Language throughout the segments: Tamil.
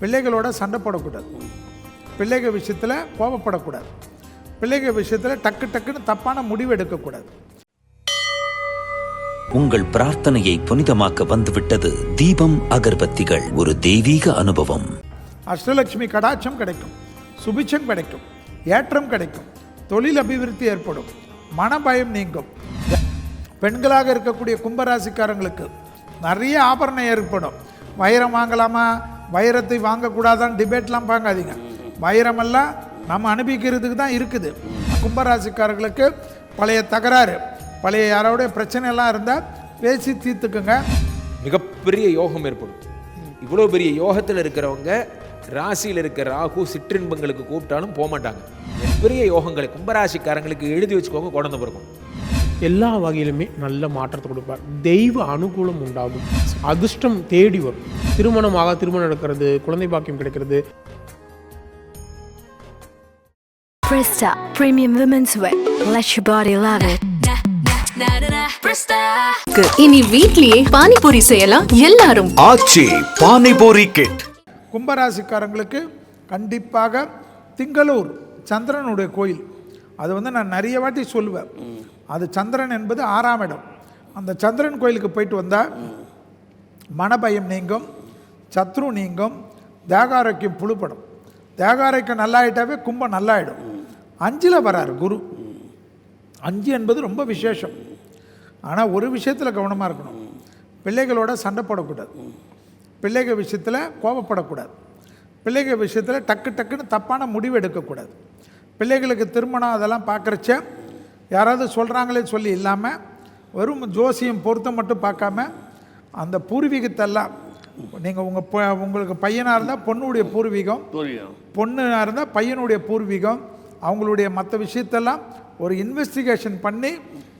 பிள்ளைகளோட சண்டை போடக்கூடாது. பிள்ளைகள் விஷயத்தில் கோபப்படக்கூடாது பிள்ளைகள் விஷயத்தில் டக்கு டக்குன்னு தப்பான முடிவு எடுக்கக்கூடாது. உங்கள் பிரார்த்தனையை புனிதமாக்க வந்துவிட்டது தீபம் அகர்பத்திகள் ஒரு தெய்வீக அனுபவம். அஷ்டலட்சுமி கடாட்சம் கிடைக்கும் சுபிச்சம் கிடைக்கும் ஏற்றம் கிடைக்கும் தொழில் அபிவிருத்தி ஏற்படும் மனபயம் நீங்கும். பெண்களாக இருக்கக்கூடிய கும்பராசிக்காரங்களுக்கு நிறைய ஆபரணம் ஏற்படும். வைரம் வாங்கலாமா? வைரத்தை வாங்கக்கூடாதான்னு டிபேட்லாம் வாங்காதீங்க வைரமெல்லாம் நம்ம அனுபவிக்கிறதுக்கு தான் இருக்குது. கும்பராசிக்காரர்களுக்கு பழைய தகராறு பழைய யாரோடைய பிரச்சனையெல்லாம் இருந்தால் பேசி தீர்த்துக்குங்க. மிகப்பெரிய யோகம் ஏற்படும். இவ்வளோ பெரிய யோகத்தில் இருக்கிறவங்க ராசியில் இருக்கிற ராகு சிற்றின்பங்களுக்கு கூப்பிட்டாலும் போக மாட்டாங்க பெரிய யோகங்களை கும்பராசிக்காரங்களுக்கு எழுதி வச்சுக்கோங்க குழந்தை பிறக்கும் எல்லா வகையிலுமே நல்ல மாற்றத்தை கொடுப்பார். தெய்வ அனுகூலம் உண்டாகும். அதிர்ஷ்டம் தேடி வரும். திருமணமாக திருமணம் நடக்கிறது குழந்தை பாக்கியம் கிடைக்கிறது. Presta Premium Women's Wear. Let your body love it. இனி வீட்லயே பானிபூரி செய்யலாம் எல்லாரும். ஆச்சி பானிபூரி கிட் கும்பராசிக்காரங்களுக்கு கண்டிப்பாக திங்களூர் சந்திரனுடைய கோயில். அது வந்து நான் நிறைய வாட்டி சொல்லுவேன். அது சந்திரன் என்பது ஆறாம் இடம். அந்த சந்திரன் கோயிலுக்கு போயிட்டு வந்தால் மனபயம் நீங்கும் சத்ரு நீங்கும் தேகாரோக்கியம் புழுப்படும் தேகாரோக்கியம் நல்லாயிட்டாவே கும்பம் நல்லாயிடும். அஞ்சில் வராரு குரு. அஞ்சு என்பது ரொம்ப விசேஷம். ஆனால் ஒரு விஷயத்தில் கவனமாக இருக்கணும். பிள்ளைகளோட சண்டை போடக்கூடாது. பிள்ளைகள் விஷயத்தில் கோபப்படக்கூடாது. பிள்ளைகள் விஷயத்தில் டக்கு டக்குன்னு தப்பான முடிவு எடுக்கக்கூடாது. பிள்ளைகளுக்கு திருமணம் அதெல்லாம் பார்க்குறச்ச யாராவது சொல்கிறாங்களே சொல்லி இல்லாமல் வெறும் ஜோசியம் பொருத்தம் மட்டும் பார்க்காம அந்த பூர்வீகத்தெல்லாம் நீங்கள் உங்கள் உங்களுக்கு பையனாக இருந்தால் பொண்ணுடைய பூர்வீகம் பொண்ணாக இருந்தால் பையனுடைய பூர்வீகம் அவங்களுடைய மற்ற விஷயத்தெல்லாம் ஒரு இன்வெஸ்டிகேஷன் பண்ணி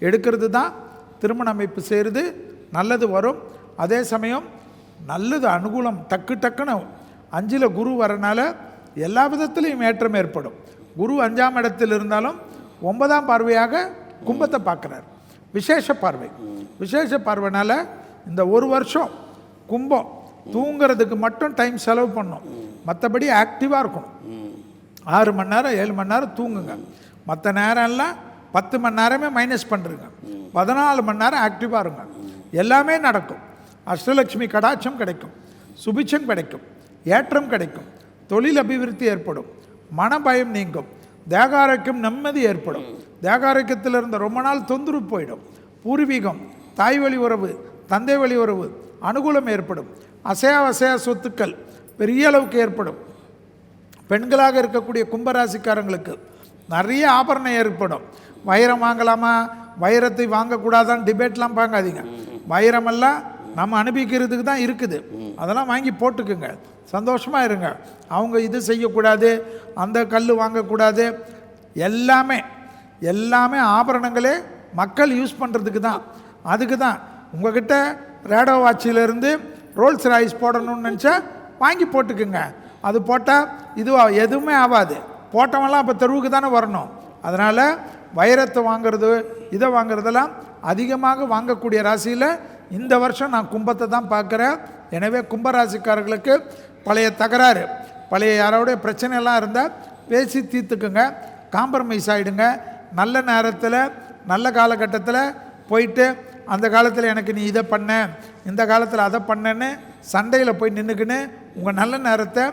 எடுக்கிறது தான் திருமண அமைப்பு செய்கிறது நல்லது வரும். அதே சமயம் நல்லது அனுகூலம் டக்கு டக்குன்னு அஞ்சில் குரு வரனால எல்லா விதத்திலையும் ஏற்றம் ஏற்படும். குரு அஞ்சாம் இடத்தில் இருந்தாலும் ஒன்பதாம் பார்வையாக கும்பத்தை பார்க்குறார். விசேஷ பார்வை. விசேஷ பார்வைனால இந்த ஒரு வருஷம் கும்பம் தூங்குறதுக்கு மட்டும் டைம் செலவு பண்ணும். மற்றபடி ஆக்டிவாக இருக்கணும். ஆறு மணி நேரம் ஏழு மணி நேரம் தூங்குங்க. மற்ற நேரம்லாம் பத்து மணி நேரமே மைனஸ் பண்ணுறங்க பதினாலு மணி நேரம் ஆக்டிவாக இருங்க. எல்லாமே நடக்கும். அஷ்டலட்சுமி கடாட்சம் கிடைக்கும். சுபிச்சம் கிடைக்கும். ஏற்றம் கிடைக்கும். தொழில் அபிவிருத்தி ஏற்படும். மனபயம் நீங்கும். தேகாரோக்கியம் நிம்மதி ஏற்படும். தேகாரோக்கியத்தில் இருந்த ரொம்ப நாள் தொந்தரவு போயிடும். பூர்வீகம் தாய் வழி உறவு தந்தை வழி உறவு அனுகூலம் ஏற்படும். அசையா அசையா சொத்துக்கள் பெரிய அளவுக்கு ஏற்படும். பெண்களாக இருக்கக்கூடிய கும்பராசிக்காரங்களுக்கு நிறைய ஆபரணம் ஏற்படும். வைரம் வாங்கலாமா? வைரத்தை வாங்கக்கூடாதான்னு டிபேட்லாம் பார்க்காதீங்க. வைரமெல்லாம் நம்ம அனுபவிக்கிறதுக்கு தான் இருக்குது. அதெல்லாம் வாங்கி போட்டுக்குங்க. சந்தோஷமாக இருங்க. அவங்க இது செய்யக்கூடாது அந்த கல் வாங்கக்கூடாது. எல்லாமே எல்லாமே ஆபரணங்களே மக்கள் யூஸ் பண்ணுறதுக்கு தான். அதுக்கு தான் உங்ககிட்ட ரேடோ வாட்சிலேருந்து ரோல்ஸ் ராய்ஸ் போடணும்னு நினச்சா வாங்கி போட்டுக்குங்க. அது போட்டால் இதுவா எதுவுமே ஆகாது. போட்டவெல்லாம் அப்போ தெருவுக்கு தானே வரணும். அதனால் வைரத்தை வாங்குறது இதை வாங்குறதெல்லாம் அதிகமாக வாங்கக்கூடிய ராசியில் இந்த வருஷம் நான் கும்பத்தை தான் பார்க்குறேன். எனவே கும்பராசிக்காரர்களுக்கு பழைய தகராறு பழைய யாரோடைய பிரச்சனை எல்லாம் இருந்தால் பேசி தீர்த்துக்குங்க. காம்ப்ரமைஸ் ஆகிடுங்க நல்ல நேரத்தில் நல்ல காலகட்டத்தில் போயிட்டு அந்த காலத்தில் எனக்கு நீ இதை பண்ண இந்த காலத்தில் அதை பண்ணேன்னு சண்டையில் போய் நின்றுக்கின்னு உங்கள் நல்ல நேரத்தை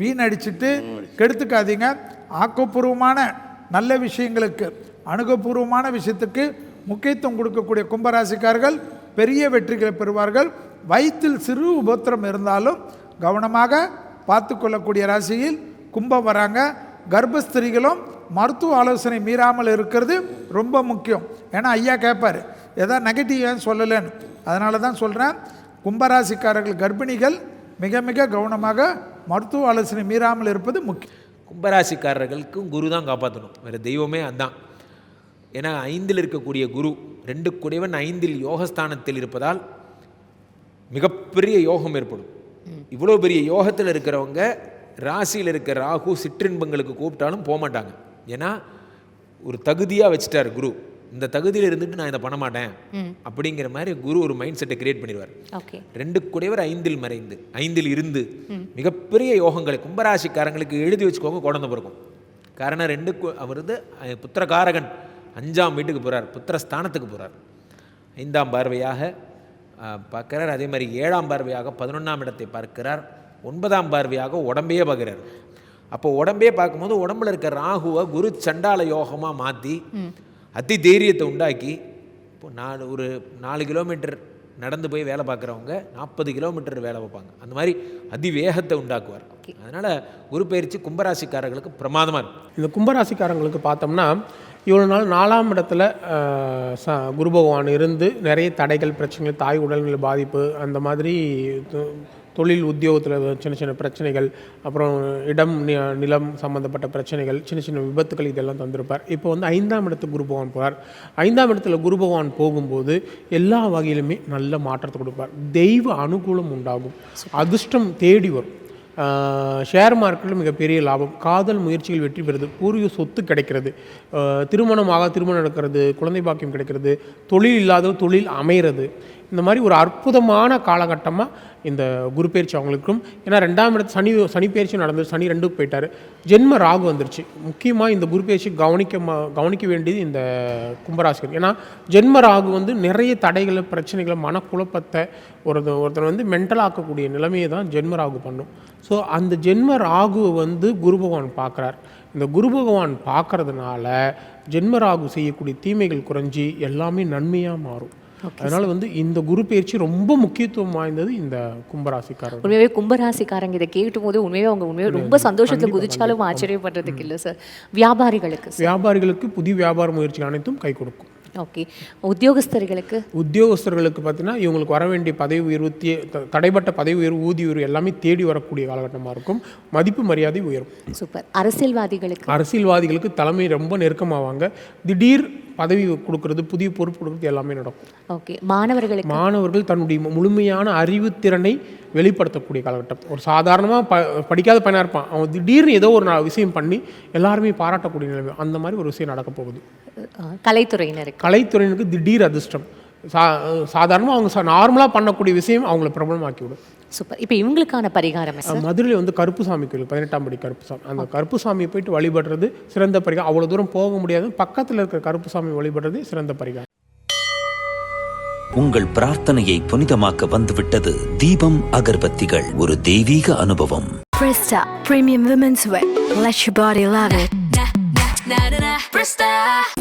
வீணடிச்சிட்டு கெடுத்துக்காதீங்க. ஆக்கப்பூர்வமான நல்ல விஷயங்களுக்கு அணுகப்பூர்வமான விஷயத்துக்கு முக்கியத்துவம் கொடுக்கக்கூடிய கும்பராசிக்காரர்கள் பெரிய வெற்றிகளை பெறுவார்கள். வயிற்றில் சிறு உபத்திரம் இருந்தாலும் கவனமாக பார்த்து கொள்ளக்கூடிய ராசியில் கும்பம் வராங்க. கர்ப்பஸ்திரிகளும் மருத்துவ ஆலோசனை மீறாமல் இருக்கிறது ரொம்ப முக்கியம். ஏன்னா ஐயா கேட்பார் எதா நெகட்டிவ் ஏன் சொல்லலைன்னு. அதனால தான் சொல்கிறேன் கும்பராசிக்காரர்கள் கர்ப்பிணிகள் மிக மிக கவனமாக மருத்துவ ஆலோசனை மீறாமல் இருப்பது முக்கியம். கும்பராசிக்காரர்களுக்கும் குரு தான் காப்பாற்றணும் வேறு தெய்வமே அதுதான் ஏன்னா ஐந்தில் இருக்கக்கூடிய குரு ரெண்டு குடைவன் ஐந்தில் யோகஸ்தானத்தில் இருப்பதால் மிகப்பெரிய யோகம் ஏற்படும். இவ்வளோ பெரிய யோகத்தில் இருக்கிறவங்க ராசியில் இருக்கிற ராகு சிற்றின்பங்களுக்கு கூப்பிட்டாலும் போக மாட்டாங்க ஏன்னா ஒரு தகுதியாக வச்சுட்டார் குரு. இந்த தகுதியில் இருந்துட்டு நான் இதை பண்ண மாட்டேன். அப்படிங்கிற மாதிரி குரு ஒரு மைண்ட் செட்டை கிரியேட் பண்ணிடுவார். ரெண்டு குடையவர் ஐந்தில் மறைந்து ஐந்தில் இருந்து மிகப்பெரிய யோகங்களை கும்பராசிக்காரங்களுக்கு எழுதி வச்சுக்கோங்க குழந்தை பிறக்கும். காரணம் ரெண்டு அவர் வந்து புத்திரகாரகன். அஞ்சாம் வீட்டுக்கு போகிறார் புத்திரஸ்தானத்துக்கு போகிறார் ஐந்தாம் பார்வையாக பார்க்கிறார். அதே மாதிரி ஏழாம் பார்வையாக பதினொன்றாம் இடத்தை பார்க்கிறார். ஒன்பதாம் பார்வையாக உடம்பையே பார்க்குறார். அப்போ உடம்பே பார்க்கும்போது உடம்புல இருக்க ராகுவை குரு சண்டால யோகமாக மாற்றி அதி தைரியத்தை உண்டாக்கி இப்போ நாலு ஒரு நாலு கிலோமீட்டர் நடந்து போய் வேலை பார்க்குறவங்க நாற்பது கிலோமீட்டர் வேலை பார்ப்பாங்க. அந்த மாதிரி அதிவேகத்தை உண்டாக்குவார். அதனால் குரு பயிற்சி கும்பராசிக்காரர்களுக்கு பிரமாதமாக இருக்கும். இந்த கும்பராசிக்காரங்களுக்கு பார்த்தோம்னா இவ்வளோ நாள் நாலாம் இடத்துல ச குரு பகவான் இருந்து நிறைய தடைகள் பிரச்சனைகள் தாய் உடல்நிலை பாதிப்பு அந்த மாதிரி தொழில் உத்தியோகத்தில் சின்ன சின்ன பிரச்சனைகள் அப்புறம் இடம் நிலம் சம்மந்தப்பட்ட பிரச்சனைகள் சின்ன சின்ன விபத்துகள் இதெல்லாம் தந்திருப்பார். இப்போ வந்து ஐந்தாம் இடத்துக்கு குரு பகவான் போகிறார் ஐந்தாம் இடத்துல குரு பகவான் போகும்போது எல்லா வகையிலுமே நல்ல மாற்றத்தை கொடுப்பார். தெய்வ அனுகூலம் உண்டாகும். அதிர்ஷ்டம் தேடி வரும். ஷேர் மார்க்கெட்டில் மிகப்பெரிய லாபம். காதல் முயற்சிகள் வெற்றி பெறுது. பூர்வீக சொத்து கிடைக்கிறது. திருமணமாக திருமணம் நடக்கிறது. குழந்தை பாக்கியம் கிடைக்கிறது. தொழில் இல்லாத தொழில் அமைகிறது. இந்த மாதிரி ஒரு அற்புதமான காலகட்டமாக இந்த குரு பயிற்சி அவங்களுக்கும். ஏன்னா ரெண்டாம் இடத்து சனி சனி பயிற்சி நடந்தது. சனி ரெண்டுக்கு போயிட்டார். ஜென்ம ராகு வந்துருச்சு. முக்கியமாக இந்த குரு பயிற்சி கவனிக்க கவனிக்க வேண்டியது இந்த கும்பராசிகர் ஏன்னா ஜென்ம ராகு வந்து நிறைய தடைகளை பிரச்சனைகளை மனக்குழப்பத்தை ஒரு ஒருத்தர் வந்து மென்டலாக்கக்கூடிய நிலைமையை தான் ஜென்ம ராகு பண்ணும். ஸோ அந்த ஜென்ம ராகுவை வந்து குரு பகவான் பார்க்குறார். இந்த குரு பகவான் பார்க்கறதுனால ஜென்ம ராகு செய்யக்கூடிய தீமைகள் குறைஞ்சி எல்லாமே நன்மையாக மாறும். அதனால் வந்து இந்த குரு பயிற்சி ரொம்ப முக்கியத்துவம் வாய்ந்தது இந்த கும்பராசிக்காரர் உண்மையாவே கும்பராசிக்காரங்க இதை கேட்டும் போது உண்மையாவே அவங்க உண்மையாக ரொம்ப சந்தோஷத்துல குதிச்சாலும் ஆச்சரியப்படுறதுக்கு இல்லை சார் வியாபாரிகளுக்கு வியாபாரிகளுக்கு புதிய வியாபார முயற்சிகள் அனைத்தும் கை கொடுக்கும். ஓகே உத்தியோகஸ்தர்களுக்கு? உத்தியோகஸ்தர்களுக்கு பார்த்தீங்கன்னா இவங்களுக்கு வர வேண்டிய பதவி உயர்வு தடைப்பட்ட பதவி உயர்வு ஊதிய உயர்வு எல்லாமே தேடி வரக்கூடிய காலகட்டமாக இருக்கும். மதிப்பு மரியாதை உயரும். சூப்பர் அரசியல்வாதிகளுக்கு? அரசியல்வாதிகளுக்கு தலைமை ரொம்ப நெருக்கமாவாங்க. திடீர் பதவி கொடுக்கறது புதிய பொறுப்பு கொடுக்கறது எல்லாமே நடக்கும். ஓகே மாணவர்களுக்கு மாணவர்கள் தன்னுடைய முழுமையான அறிவுத்திறனை வெளிப்படுத்தக்கூடிய காலகட்டம். ஒரு சாதாரணமாக ப படிக்காத பையனாக இருப்பான். அவன் திடீர்னு ஏதோ ஒரு விஷயம் பண்ணி எல்லாருமே பாராட்டக்கூடிய நிலைமை. அந்த மாதிரி ஒரு விஷயம் நடக்க போகுது. கலைத்துறையினருக்கு. கலைத்துறையினருக்கு திடீர் அதிர்ஷ்டம். சா சாதாரணமாக அவங்க சா நார்மலாக பண்ணக்கூடிய விஷயம் அவங்கள பிரபலமாக்கி விடும். சூப்பர். இப்போ இவங்களுக்கான பரிகாரம் மதுரையில் வந்து கருப்புசாமி கோயில் பதினெட்டாம் படி கருப்புசாமி. அந்த கருப்புசாமியை போயிட்டு வழிபடுறது சிறந்த பரிகாரம். அவ்வளோ தூரம் போக முடியாது. பக்கத்தில் இருக்கிற கருப்புசாமி வழிபடுறது சிறந்த பரிகாரம். உங்கள் பிரார்த்தனையை புனிதமாக்க வந்துவிட்டது தீபம் அகர்பத்திகள். ஒரு தெய்வீக அனுபவம். Presta Premium Women's Wear. Let your body love it.